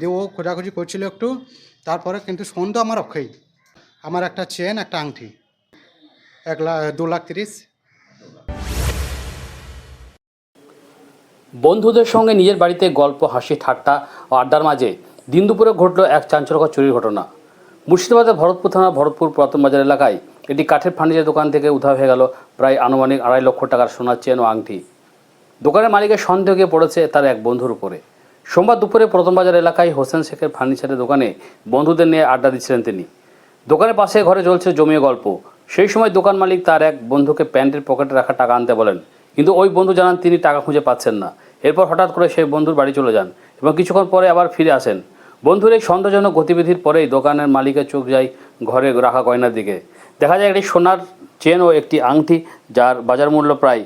দিয়ে ও খোঁজাখুঁজি করছিল একটু, তারপরে কিন্তু সন্ধ্যা আমার অক্ষয়, আমার একটা চেন, একটা আংটি, এক লাখ দু লাখ তিরিশ। বন্ধুদের সঙ্গে নিজের বাড়িতে গল্প, হাসি, ঠাট্টা ও আড্ডার মাঝে দিন দুপুরে ঘটল এক চাঞ্চল্যকর চুরির ঘটনা। মুর্শিদাবাদের ভরতপুর থানা ভরতপুর পুরাতন বাজার এলাকায় একটি কাঠের ফার্নিচার দোকান থেকে উধাও হয়ে গেল প্রায় আনুমানিক আড়াই লক্ষ টাকার সোনার চেন ও আংটি। দোকানের মালিকের সন্দেহ গিয়ে পড়েছে তার এক বন্ধুর উপরে। সোমবার দুপুরে প্রথম বাজার এলাকায় হোসেন শেখের ফার্নিচারের দোকানে বন্ধুদের নিয়ে আড্ডা দিচ্ছিলেন তিনি। দোকানের পাশে ঘরে চলছে জমিয়ে গল্প। সেই সময় দোকান মালিক তার এক বন্ধুকে প্যান্টের পকেটে রাখা টাকা আনতে বলেন, কিন্তু ওই বন্ধু জানান তিনি টাকা খুঁজে পাচ্ছেন না। এরপর হঠাৎ করে সেই বন্ধুর বাড়ি চলে যান এবং কিছুক্ষণ পরে আবার ফিরে আসেন। বন্ধুর এই সন্দেহজনক গতিবিধির পরেই দোকানের মালিকের চোখ যায় ঘরে রাখা গয়নার দিকে। দেখা যায় একটি সোনার চেন ও একটি আংটি, যার বাজার মূল্য প্রায়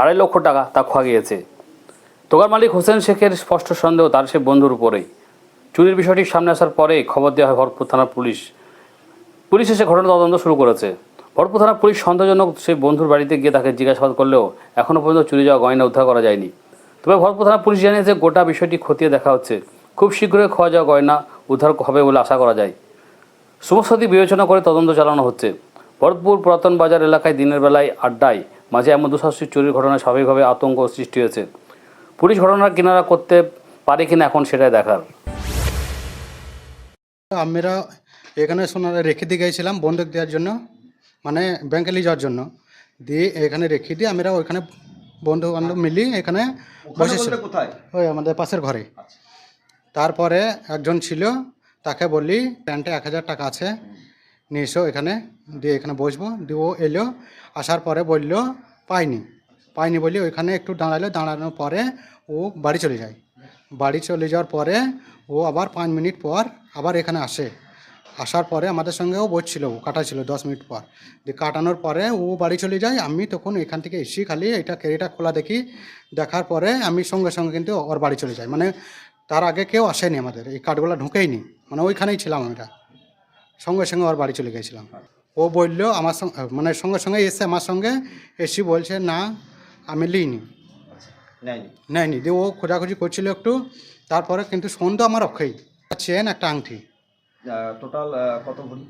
আড়াই লক্ষ টাকা তা খোয়া গিয়েছে। দোকান মালিক হোসেন শেখের স্পষ্ট সন্দেহ, তার সে বন্ধুর উপরেই। চুরির বিষয়টি সামনে আসার পরে খবর দেওয়া হয় ভরপুর থানার পুলিশ। পুলিশ এসে ঘটনা তদন্ত শুরু করেছে। ভরপুর থানার পুলিশ সন্দেহজনক সেই বন্ধুর বাড়িতে গিয়ে তাকে জিজ্ঞাসাবাদ করলেও এখনও পর্যন্ত চুরি যাওয়া গয়না উদ্ধার করা যায়নি। তবে ভরপুর থানার পুলিশ জানিয়েছে, গোটা বিষয়টি খতিয়ে দেখা হচ্ছে। খুব শীঘ্রই খোয়া যাওয়া গয়না উদ্ধার হবে বলে আশা করা যায়। সমস্যাটি বিবেচনা করে তদন্ত চালানো হচ্ছে। ভরতপুর পুরাতন বাজার এলাকায় দিনের বেলায় আড্ডায় মাঝে এমন দুঃসাহসিক চুরির ঘটনায় স্বাভাবিকভাবে আতঙ্ক সৃষ্টি হয়েছে। পুলিশ ঘটনার কিনারা করতে পারে কিনা এখন সেটাই দেখার। আমরা এখানে সোনার রেখে দিয়ে গিয়েছিলাম বন্ধক দেওয়ার জন্য মানে ব্যাংকে নিয়ে যাওয়ার জন্য। দিয়ে এখানে রেখে দিয়ে আমরা ওইখানে বন্ধু বান্ধব মিলিয়ে এখানে বসেছিলাম কোথায়? ওই আমাদের পাশের ঘরে। তারপরে একজন ছিল তাকে বললি প্যান্টে এক হাজার টাকা আছে নিয়ে এসো এখানে দিয়ে এখানে বসবো। দিয়ে ও এলো আসার পরে বলল পাইনি। পাইনি বলি ওইখানে একটু দাঁড়াল দাঁড়ানোর পরে ও বাড়ি চলে যায়। বাড়ি চলে যাওয়ার পরে ও আবার পাঁচ মিনিট পর আবার এখানে আসে। আসার পরে আমাদের সঙ্গেও বসছিল, ও কাটাছিল দশ মিনিট পর। দিয়ে কাটানোর পরে ও বাড়ি চলে যায়, আমি তখন এখান থেকে এসি খালি এটা কেরিটা খোলা দেখি। দেখার পরে আমি সঙ্গে সঙ্গে কিন্তু ওর বাড়ি চলে যাই। মানে তার আগে কেউ আসেনি আমাদের, এই কার্ডগুলো ঢুকেইনি। মানে ওইখানেই ছিলাম আমরা। সঙ্গে সঙ্গে ওর বাড়ি চলে গেছিলাম। ও বলল আমার সঙ্গে মানে সঙ্গে সঙ্গে এসে আমার সঙ্গে এসি বলছে, না আমি লিইনি। নেয়নি? নেয়নি। দিয়ে ও খোঁজাখুঁজি করছিল একটু তারপরে কিন্তু সন্ধ্যা আমার অক্ষয় চেন একটা আংটি টোটাল কত ভরি?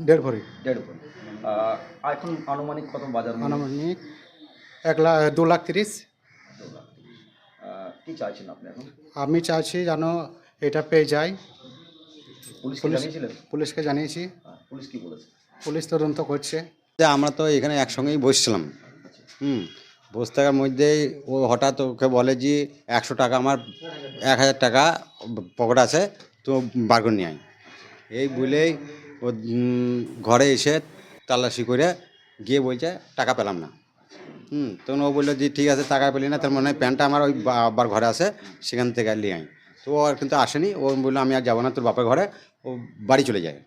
দেড় ভরি। দেড় ভরি। এখন আনুমানিক কত বাজার আনুমানিক এক লাখ দু লাখ তিরিশ। কি চাইছেন আপনি এখন? আমি চাইছি যেন এটা পেয়ে যাই পুলিশকে পুলিশ- জানিয়েছিলেন? পুলিশকে জানিয়েছি। পুলিশ কি বলেছে? পুলিশ তদন্ত করছে। যে আমরা তো এখানে একসঙ্গেই বসছিলাম। হুম। বসে থাকার মধ্যেই ও হঠাৎ ওকে বলে যে, একশো টাকা আমার, এক হাজার টাকা পকেট আছে, তো বার করে নিয়ে আয়। এই বলেই ও ঘরে এসে তালাশি করে গিয়ে বলছে, টাকা পেলাম না। হুম, তখন ও বলল যে, ঠিক আছে, টাকা পেলি না, তার মনে হয় প্যান্টটা আমার ওই আব্বার ঘরে আছে, সেখান থেকে নিয়ে আয়। তো ও আর কিন্তু আসেনি, ও বলল, আমি আর যাব না, তোর বাপের ঘরে, ও বাড়ি চলে যায়।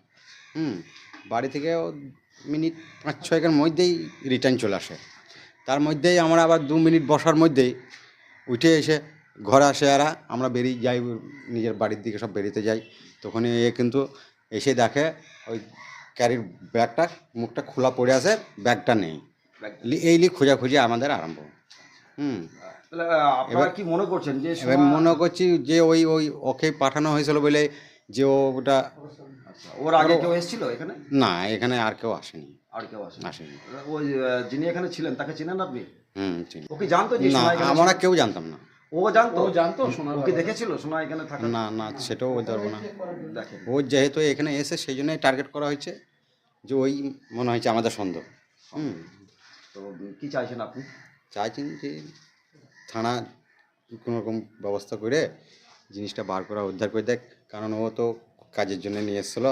হুম, বাড়ি থেকে ও মিনিট পাঁচ ছয়েকের মধ্যেই রিটার্ন চলে আসে। তার মধ্যেই আমরা আবার দু মিনিট বসার মধ্যেই উঠে এসে ঘরে আসে এরা আমরা বেরিয়ে যাই নিজের বাড়ির দিকে সব বেরিতে যাই। তখন এ কিন্তু এসে দেখে ওই ক্যারির ব্যাগটা মুখটা খোলা পড়ে আছে ব্যাগটা নেই। এই লি খোঁজাখুঁজি আমাদের আরম্ভ। হুম। আপনারা কি মনে করছেন যে এবার মনে করছি যে ওই ওই ওকে পাঠানো হয়েছিল বলে যে ওটা আচ্ছা, ওর আগে কেউ এসেছিল এখানে? না এখানে আর কেউ আসেনি। আর কেউ আসেনি। ওই যিনি এখানে ছিলেন তাকে চিনেন আপনি? হুম চিনি। ও জানতো যে না আমরা? কেউ জানতাম না। ও জানতো? ও জানতো ও কি দেখেছিল সোনা এখানে থাকা না না সেটাও বলতে পারব না। দেখেন। ও যেহেতু এখানে এসে সেই জন্যই টার্গেট করা হয়েছে যে ওই মনে হয়েছে আমাদের সন্দেহ। হুম। তো কি চাইছেন আপনি? চাইছেন যে থানা কোনো রকম ব্যবস্থা করে জিনিসটা বার করা উদ্ধার করে দেখ। কারণ ও তো কাজের জন্য নিয়ে এসেছিল।